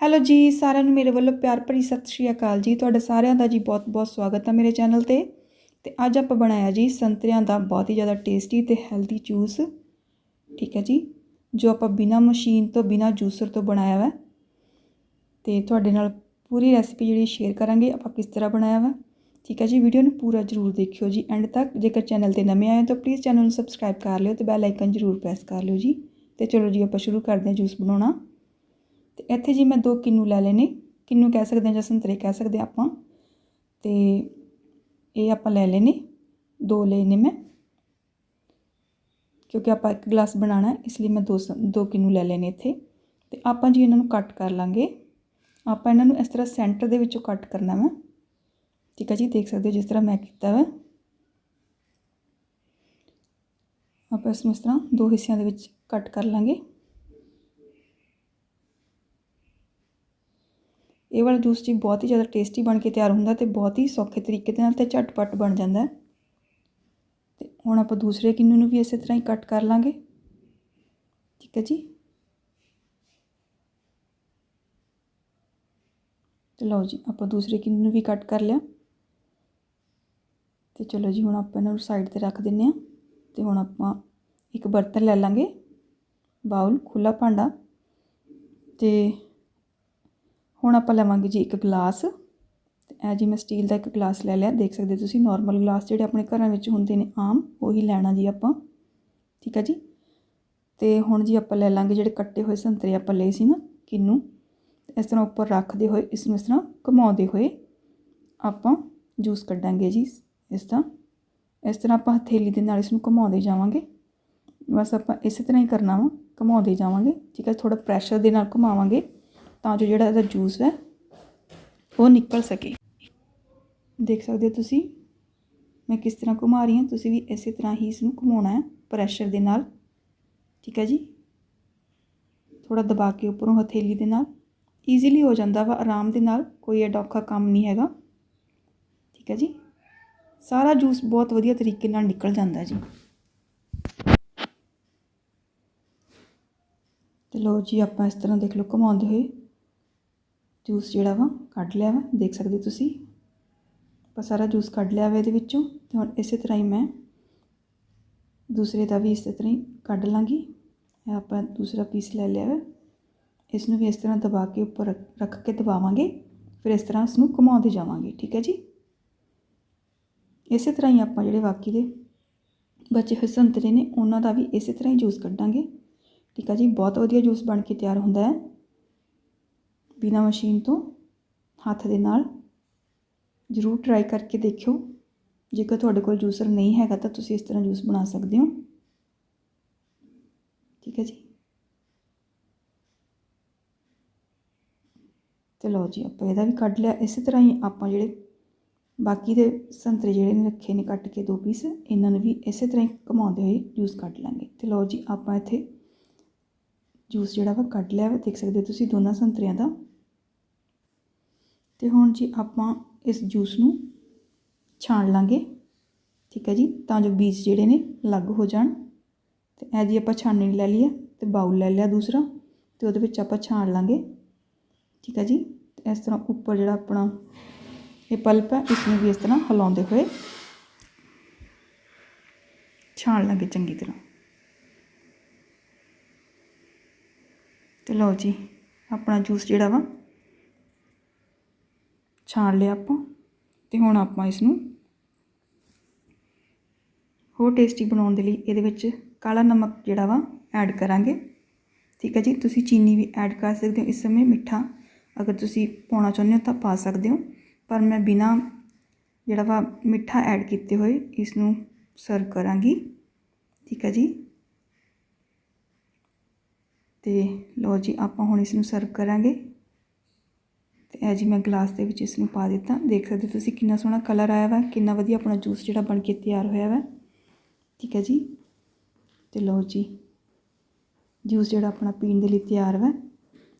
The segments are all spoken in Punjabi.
ਹੈਲੋ ਜੀ, ਸਾਰਿਆਂ ਨੂੰ ਮੇਰੇ ਵੱਲੋਂ ਪਿਆਰ ਭਰੀ ਸਤਿ ਸ਼੍ਰੀ ਅਕਾਲ ਜੀ। ਤੁਹਾਡਾ ਸਾਰਿਆਂ ਦਾ ਜੀ ਬਹੁਤ-ਬਹੁਤ ਸਵਾਗਤ ਹੈ ਮੇਰੇ ਚੈਨਲ ਤੇ। ਤੇ ਅੱਜ ਆਪਾਂ ਬਣਾਇਆ ਜੀ ਸੰਤਰਿਆਂ ਦਾ ਬਹੁਤ ਹੀ ਜ਼ਿਆਦਾ ਟੇਸਟੀ ਤੇ ਹੈਲਦੀ ਜੂਸ ਠੀਕ ਹੈ ਜੀ, ਜੋ ਆਪਾਂ ਬਿਨਾ ਮਸ਼ੀਨ ਤੋਂ, ਬਿਨਾ ਜੂਸਰ ਤੋਂ ਬਣਾਇਆ ਵਾ। ਤੇ ਤੁਹਾਡੇ ਨਾਲ ਪੂਰੀ ਰੈਸਿਪੀ ਜਿਹੜੀ ਸ਼ੇਅਰ ਕਰਾਂਗੇ, ਆਪਾਂ ਕਿਸ ਤਰ੍ਹਾਂ ਬਣਾਇਆ ਵਾ। ਠੀਕ ਹੈ ਜੀ ਵੀਡੀਓ ਨੂੰ ਪੂਰਾ ਜ਼ਰੂਰ ਦੇਖਿਓ ਜੀ। ਐਂਡ ਤੱਕ ਜੇਕਰ ਚੈਨਲ ਤੇ ਨਵੇਂ ਆਏ ਤਾਂ ਪਲੀਜ਼ ਚੈਨਲ ਨੂੰ ਸਬਸਕ੍ਰਾਈਬ ਕਰ ਲਿਓ ਤੇ ਬੈਲ ਆਈਕਨ ਜ਼ਰੂਰ ਪ੍ਰੈਸ ਕਰ ਲਿਓ ਜੀ। ਤੇ ਚਲੋ ਜੀ, ਆਪਾਂ ਸ਼ੁਰੂ ਕਰਦੇ ਹਾਂ ਜੂਸ ਬਣਾਉਣਾ। ਇੱਥੇ ਜੀ ਮੈਂ ਦੋ ਕਿੰਨੂ ਲੈ ਲੈਨੇ। ਕਿੰਨੂ ਕਹਿ ਸਕਦੇ ਹਾਂ ਜਾਂ ਸੰਤਰੇ ਕਹਿ ਸਕਦੇ ਹਾਂ ਆਪਾਂ। ਤੇ ਇਹ ਆਪਾਂ ਲੈ ਲੈਨੇ। ਦੋ ਲੈਨੇ ਮੈਂ। ਕਿਉਂਕਿ ਆਪਾਂ ਇੱਕ ਗਲਾਸ ਬਣਾਉਣਾ ਇਸ ਲਈ ਮੈਂ ਦੋ ਦੋ ਕਿੰਨੂ ਲੈ ਲੈਨੇ ਇੱਥੇ। ਤੇ ਆਪਾਂ ਜੀ ਇਹਨਾਂ ਨੂੰ ਕੱਟ ਕਰ ਲਾਂਗੇ। ਆਪਾਂ ਇਹਨਾਂ ਨੂੰ ਇਸ ਤਰ੍ਹਾਂ ਸੈਂਟਰ ਦੇ ਵਿੱਚੋਂ ਕੱਟ ਕਰਨਾ ਵਾ। ਠੀਕ ਹੈ ਜੀ, ਦੇਖ ਸਕਦੇ ਹੋ ਜਿਸ ਤਰ੍ਹਾਂ ਮੈਂ ਕੀਤਾ ਵਾ। ਆਪਾਂ ਇਸ ਨੂੰ ਇਸ ਤਰ੍ਹਾਂ ਦੋ ਹਿੱਸਿਆਂ ਦੇ ਵਿੱਚ ਕੱਟ ਕਰ ਲਾਂਗੇ। ਇਹ ਵਾਲਾ ਜੂਸ ਜੀ ਬਹੁਤ ਹੀ ਜ਼ਿਆਦਾ ਟੇਸਟੀ ਬਣ ਕੇ ਤਿਆਰ ਹੁੰਦਾ ਤੇ ਬਹੁਤ ਹੀ ਸੌਖੇ ਤਰੀਕੇ ਦੇ ਨਾਲ ਤੇ ਝਟਪਟ ਬਣ ਜਾਂਦਾ ਤੇ ਹੁਣ ਆਪਾਂ ਦੂਸਰੇ ਕਿੰਨੂ ਨੂੰ ਵੀ ਇਸੇ ਤਰ੍ਹਾਂ ਹੀ ਕੱਟ ਕਰ ਲਾਂਗੇ। ਠੀਕ ਹੈ ਜੀ? ਤੇ ਲਓ ਜੀ, ਆਪਾਂ ਦੂਸਰੇ ਕਿੰਨੂ ਨੂੰ ਵੀ ਕੱਟ ਕਰ ਲਿਆ। ਤੇ ਚਲੋ ਜੀ, ਹੁਣ ਆਪਾਂ ਇਹਨਾਂ ਨੂੰ ਸਾਈਡ ਤੇ ਰੱਖ ਦਿੰਨੇ ਆ ਤੇ ਹੁਣ ਆਪਾਂ ਇੱਕ ਬਰਤਨ ਲੈ ਲਾਂਗੇ। ਬਾਉਲ ਖੁੱਲਾ ਭਾਂਡਾ। ਤੇ ਹੁਣ ਆਪਾਂ ਲਵਾਂਗੇ ਜੀ ਇੱਕ ਗਲਾਸ। ਤੇ ਇਹ ਜੀ ਮੈਂ ਸਟੀਲ ਦਾ ਇੱਕ ਗਲਾਸ ਲੈ ਲਿਆ। ਦੇਖ ਸਕਦੇ ਤੁਸੀਂ ਨਾਰਮਲ ਗਲਾਸ ਜਿਹੜੇ ਆਪਣੇ ਘਰਾਂ ਵਿੱਚ ਹੁੰਦੇ ਨੇ ਆਮ, ਉਹੀ ਲੈਣਾ ਜੀ ਆਪਾਂ। ਠੀਕ ਹੈ ਜੀ? ਤੇ ਹੁਣ ਜੀ ਆਪਾਂ ਲੈ ਲਾਂਗੇ ਜਿਹੜੇ ਕੱਟੇ ਹੋਏ ਸੰਤਰੇ ਆਪਾਂ ਲਏ ਸੀ ਨਾ, ਕਿੰਨੂ। ਇਸ ਤਰ੍ਹਾਂ ਉੱਪਰ ਰੱਖਦੇ ਹੋਏ ਇਸ ਨੂੰ ਇਸ ਤਰ੍ਹਾਂ ਘੁਮਾਉਂਦੇ ਹੋਏ ਆਪਾਂ ਜੂਸ ਕੱਢਾਂਗੇ ਜੀ ਇਸ ਦਾ ਇਸ ਤਰ੍ਹਾਂ ਆਪਾਂ ਹਥੇਲੀ ਦੇ ਨਾਲ ਇਸ ਨੂੰ ਘੁਮਾਉਂਦੇ ਜਾਵਾਂਗੇ। ਬਸ ਆਪਾਂ ਇਸੇ ਤਰ੍ਹਾਂ ਹੀ ਕਰਨਾ ਵਾ, ਘੁਮਾਉਂਦੇ ਜਾਵਾਂਗੇ। ਠੀਕ ਹੈ ਥੋੜਾ ਪ੍ਰੈਸ਼ਰ ਦੇ ਨਾਲ ਘੁਮਾਵਾਂਗੇ। ਤਾਂ ਜੋ ਜਿਹੜਾ ਇਹਦਾ ਜੂਸ ਹੈ, ਉਹ ਨਿਕਲ ਸਕੇ। ਦੇਖ ਸਕਦੇ ਹੋ ਤੁਸੀਂ, ਮੈਂ ਕਿਸ ਤਰ੍ਹਾਂ ਘੁਮਾ ਰਹੀ ਹਾਂ। ਤੁਸੀਂ ਵੀ ਇਸੇ ਤਰ੍ਹਾਂ ਹੀ ਇਸ ਨੂੰ ਘੁਮਾਉਣਾ ਹੈ ਪ੍ਰੈਸ਼ਰ ਦੇ ਨਾਲ। ਠੀਕ ਹੈ ਜੀ? ਥੋੜਾ ਦਬਾ ਕੇ ਉੱਪਰੋਂ ਹਥੇਲੀ ਦੇ ਨਾਲ। ਈਜ਼ੀਲੀ ਹੋ ਜਾਂਦਾ ਵਾ, ਆਰਾਮ ਦੇ ਨਾਲ। ਕੋਈ ਐਡਾ ਔਖਾ ਕੰਮ ਨਹੀਂ ਹੈਗਾ। ਠੀਕ ਹੈ ਜੀ? ਸਾਰਾ ਜੂਸ ਬਹੁਤ ਵਧੀਆ ਤਰੀਕੇ ਨਾਲ ਨਿਕਲ ਜਾਂਦਾ ਜੀ। ਤੇ ਲੋ ਜੀ, ਆਪਾਂ ਇਸ ਤਰ੍ਹਾਂ ਦੇਖ ਲਓ, ਘੁਮਾਉਂਦੇ ਹੋਏ। ਜੂਸ ਜਿਹੜਾ ਵਾ, ਕੱਢ ਲਿਆ ਵਾ, ਦੇਖ ਸਕਦੇ ਤੁਸੀਂ। ਆਪਾਂ ਸਾਰਾ ਜੂਸ ਕੱਢ ਲਿਆ ਵਾ ਇਹਦੇ ਵਿੱਚੋਂ ਤੇ ਹੁਣ ਇਸੇ ਤਰ੍ਹਾਂ ਹੀ ਮੈਂ ਦੂਸਰੇ ਦਾ ਵੀ ਇਸੇ ਤਰ੍ਹਾਂ ਹੀ ਕੱਢ ਲਾਂਗੀ। ਆਪਾਂ ਦੂਸਰਾ ਪੀਸ ਲੈ ਲਿਆ ਵਾ। ਇਸ ਨੂੰ ਵੀ ਇਸ ਤਰ੍ਹਾਂ ਦਬਾ ਕੇ ਉੱਪਰ ਰੱਖ ਕੇ ਦਬਾਵਾਂਗੇ। ਫਿਰ ਇਸ ਤਰ੍ਹਾਂ ਇਸ ਨੂੰ ਘੁਮਾਉਂਦੇ ਜਾਵਾਂਗੇ, ਠੀਕ ਹੈ ਜੀ? ਇਸੇ ਤਰ੍ਹਾਂ ਹੀ ਆਪਾਂ ਜਿਹੜੇ ਬਾਕੀ ਦੇ ਬਚੇ ਹੋਏ ਸੰਤਰੇ ਨੇ, ਉਹਨਾਂ ਦਾ ਵੀ ਇਸੇ ਤਰ੍ਹਾਂ ਹੀ ਜੂਸ ਕੱਢਾਂਗੇ। ਠੀਕ ਹੈ ਜੀ? ਬਹੁਤ ਵਧੀਆ ਜੂਸ ਬਣ ਕੇ ਤਿਆਰ ਹੁੰਦਾ ਹੈ। ਬਿਨਾ ਮਸ਼ੀਨ ਤੋਂ ਹੱਥ ਦੇ ਨਾਲ ਜ਼ਰੂਰ ਟਰਾਈ ਕਰਕੇ ਦੇਖਿਓ। ਜੇਕਰ ਤੁਹਾਡੇ ਕੋਲ ਜੂਸਰ ਨਹੀਂ ਹੈਗਾ ਤਾਂ ਤੁਸੀਂ ਇਸ ਤਰ੍ਹਾਂ ਜੂਸ ਬਣਾ ਸਕਦੇ ਹੋ। ਠੀਕ ਹੈ ਜੀ? ਤੇ ਲਓ ਜੀ, ਆਪਾਂ ਇਹਦਾ ਵੀ ਕੱਢ ਲਿਆ। ਇਸੇ ਤਰ੍ਹਾਂ ਹੀ ਆਪਾਂ ਜਿਹੜੇ ਬਾਕੀ ਦੇ ਸੰਤਰੇ ਜਿਹੜੇ ਨੇ ਰੱਖੇ ਨੇ ਕੱਟ ਕੇ ਦੋ ਪੀਸ ਇਹਨਾਂ ਨੂੰ ਵੀ ਇਸੇ ਤਰ੍ਹਾਂ ਹੀ ਘਮਾਉਂਦੇ ਹੋਏ ਜੂਸ ਕੱਢ ਲਾਂਗੇ। ਤੇ ਲਓ ਜੀ, ਆਪਾਂ ਇੱਥੇ ਜੂਸ ਜਿਹੜਾ ਵਾ ਕੱਢ ਲਿਆ ਵਾ। ਦੇਖ ਸਕਦੇ ਹੋ ਤੁਸੀਂ ਦੋਨਾਂ ਸੰਤਰਿਆਂ ਦਾ। ਤੇ ਹੁਣ ਜੀ ਆਪਾਂ ਇਸ ਜੂਸ ਨੂੰ ਛਾਣ ਲਾਂਗੇ। ਠੀਕ ਹੈ ਜੀ? ਤਾਂ ਜੋ ਬੀਜ ਜਿਹੜੇ ਨੇ ਅਲੱਗ ਹੋ ਜਾਣ। ਤੇ ਇਹ ਜੀ ਆਪਾਂ ਛਾਣਨੀ ਲੈ ਲਈ ਤੇ ਬਾਉਲ ਲੈ ਲਿਆ ਦੂਸਰਾ ਤੇ ਉਹਦੇ ਵਿੱਚ ਆਪਾਂ ਛਾਣ ਲਾਂਗੇ। ਠੀਕ ਹੈ ਜੀ? ਤੇ ਇਸ ਤਰ੍ਹਾਂ ਉੱਪਰ ਜਿਹੜਾ ਆਪਣਾ ਇਹ ਪਲਪ ਹੈ ਇਸ ਨੂੰ ਵੀ ਇਸ ਤਰ੍ਹਾਂ ਹਿਲਾਉਂਦੇ ਹੋਏ ਛਾਣ ਲਾਂਗੇ ਚੰਗੀ ਤਰ੍ਹਾਂ। ਤੇ ਲਓ ਜੀ, ਆਪਣਾ ਜੂਸ ਜਿਹੜਾ ਵਾ ਛਾਣ ਲਿਆ ਆਪਾਂ ਤੇ ਹੁਣ ਆਪਾਂ ਇਸ ਨੂੰ ਹੋਰ ਟੇਸਟੀ ਬਣਾਉਣ ਦੇ ਲਈ ਇਹਦੇ ਵਿੱਚ ਕਾਲਾ ਨਮਕ ਜਿਹੜਾ ਵਾ ਐਡ ਕਰਾਂਗੇ। ਠੀਕ ਹੈ ਜੀ, ਤੁਸੀਂ ਚੀਨੀ ਵੀ ਐਡ ਕਰ ਸਕਦੇ ਹੋ। ਇਸ ਸਮੇਂ ਮਿੱਠਾ ਅਗਰ ਤੁਸੀਂ ਪਾਉਣਾ ਚਾਹੁੰਦੇ ਹੋ ਤਾਂ ਪਾ ਸਕਦੇ ਹੋ। ਪਰ ਮੈਂ ਬਿਨਾ ਜਿਹੜਾ ਵਾ ਮਿੱਠਾ ਐਡ ਕੀਤੇ ਹੋਏ ਇਸ ਨੂੰ ਸਰਵ ਕਰਾਂਗੀ। ਠੀਕ ਹੈ ਜੀ। ਤੇ ਲਓ ਜੀ, ਆਪਾਂ ਹੁਣ ਇਸ ਨੂੰ ਸਰਵ ਕਰਾਂਗੇ। ਤੇ ਇਹ ਜੀ ਮੈਂ ਗਲਾਸ ਦੇ ਵਿੱਚ ਇਸ ਨੂੰ ਪਾ ਦਿੱਤਾ। ਦੇਖ ਸਕਦੇ ਤੁਸੀਂ ਕਿੰਨਾ ਸੋਹਣਾ ਕਲਰ ਆਇਆ ਵਾ, ਕਿੰਨਾ ਵਧੀਆ ਆਪਣਾ ਜੂਸ ਜਿਹੜਾ ਬਣ ਕੇ ਤਿਆਰ ਹੋਇਆ ਵਾ। ਠੀਕ ਹੈ ਜੀ? ਤੇ ਲਓ ਜੀ ਜੂਸ ਜਿਹੜਾ ਆਪਣਾ ਪੀਣ ਦੇ ਲਈ ਤਿਆਰ ਵਾ।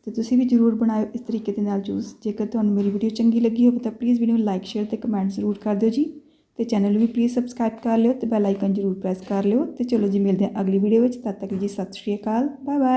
ਤੇ ਤੁਸੀਂ ਵੀ ਜਰੂਰ ਬਣਾਓ ਇਸ ਤਰੀਕੇ ਦੇ ਨਾਲ ਜੂਸ ਜੇਕਰ ਤੁਹਾਨੂੰ ਮੇਰੀ ਵੀਡੀਓ ਚੰਗੀ ਲੱਗੀ ਹੋਵੇ ਤਾਂ ਪਲੀਜ਼ ਵੀਡੀਓ ਨੂੰ ਲਾਈਕ ਸ਼ੇਅਰ ਤੇ ਕਮੈਂਟ ਜ਼ਰੂਰ ਕਰ ਦਿਓ ਜੀ। ਤੇ ਚੈਨਲ ਨੂੰ ਵੀ ਪਲੀਜ਼ ਸਬਸਕ੍ਰਾਈਬ ਕਰ ਲਿਓ ਤੇ ਬੈਲ ਆਈਕਨ ਜ਼ਰੂਰ ਪ੍ਰੈਸ ਕਰ ਲਿਓ। ਤੇ ਚਲੋ ਜੀ, ਮਿਲਦੇ ਹਾਂ ਅਗਲੀ ਵੀਡੀਓ ਵਿੱਚ। ਤਦ ਤੱਕ ਜੀ, ਸਤਿ ਸ਼੍ਰੀ ਅਕਾਲ। Bye bye